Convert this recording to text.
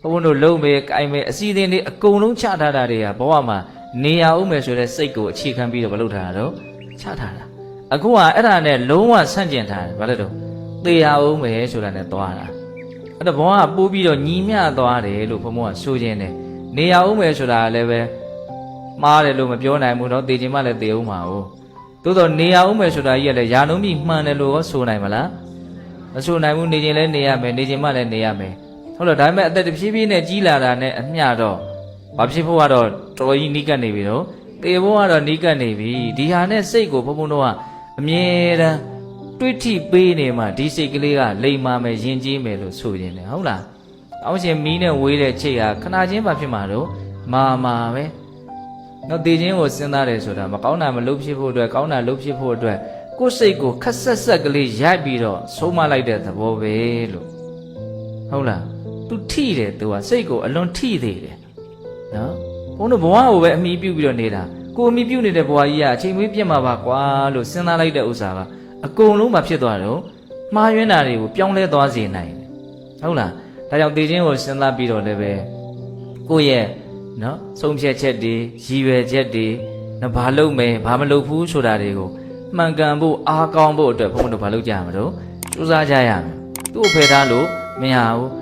ဘုန်းဘုန်းတို့လုံးမယ်ကိုင်မယ်အစီအစဉ်တွေအကုန်လုံးချထားတာတွေကဘဝမှာနေရအောင်မယ်ဆိုတဲ့စိတ်ကိုအခြေခံပြီးတော့မလုပ်ထားတာတော့ချထားတာအခုကအဲ့ဒါနဲ့လုံးဝဆန့်ကျင်ထားတယ်ဘာလဲတော့သေရအောင်မယ်ဆိုတာနဲ့သွားတာအဲ့တော့ဘဝကပိုးပြီးတော့ညီမျှသွားတယ်လို့ဘုန်းဘုန်းကဆိုခြင်းတယ်နေရအောင်မယ်ဆိုတာကလည်းပဲမှားတယ်လို့မပြောနိုင်ဘူးတော့သေခြင်းမှလည်းသေအောင်မှာ哦သို့တော့နေရအောင်မယ်ဆိုတာကြီးကလည်းယာနုံးမိမှန်တယ်လို့ရောဆိုနိုင်မလားမဆိုနိုင်ဘူးနေခြင်းလည်းနေရမယ်နေခြင်းမှလည်းနေရမယ် ဟုတ်လို့ဒါပေမဲ့အသက်တစ်ဖြည်းဖြည်းနဲ့ကြီးလာတာနဲ့အမျှတော့ဘာဖြစ်ဖို့ကတော့တော်တော်ကြီးနီးကပ်နေပြီတော့တေဖို့ကတော့နီးကပ်နေပြီဒီဟာနဲ့စိတ်ကိုဘုံဘုံတော့ကအမြဲတမ်းတွေးထိပေးနေမှဒီစိတ်ကလေးကလိမ်မာမယ်ယဉ်ကျေးမယ်လို့ဆိုရင်လေဟုတ်လားအောင်ရှင်မီးနဲ့ဝေးတဲ့ချိတ်ဟာခဏချင်းဘာဖြစ်မှာတော့မာမာပဲတော့တေခြင်းကိုစဉ်းစားတယ်ဆိုတာမကောင်းတာမလုပ်ဖြစ်ဖို့အတွက်ကောင်းတာလုပ်ဖြစ်ဖို့အတွက်ကိုယ်စိတ်ကိုခက်ဆက်ဆက်ကလေးရိုက်ပြီးတော့ဆုံးမလိုက်တဲ့သဘောပဲလို့ဟုတ်လား तू ထိတယ် तू ကစိတ်ကိုအလွန်ထိသေးတယ်နော်ဘုန်းတို့ဘဝကိုပဲအမိပြုပြီးတော့နေတာကိုအမိပြုနေတဲ့ဘဝကြီးကအချိန်မွေးပြတ်မှာပါကွာလို့စဉ်းစားလိုက်တဲ့ဥစ္စာကအကုန်လုံးမဖြစ်သွားတော့မှားယွင်းတာတွေကိုပြောင်းလဲသွားစေနိုင်တယ်ဟုတ်လားဒါကြောင့်တေခြင်းကိုစဉ်းစားပြီးတော့လည်းပဲကိုယ့်ရဲ့နော်ဆုံးဖြတ်ချက်တွေရည်ရွယ်ချက်တွေနော်ဘာလုပ်မယ်ဘာမလုပ်ဘူးဆိုတာတွေကိုမှန်ကန်ဖို့အားကောင်းဖို့အတွက်ဘုန်းဘုန်းတို့ဘာလုပ်ကြရမလို့စူးစမ်းကြရမယ်သူ့ကိုဖယ်ထားလို့မရဘူး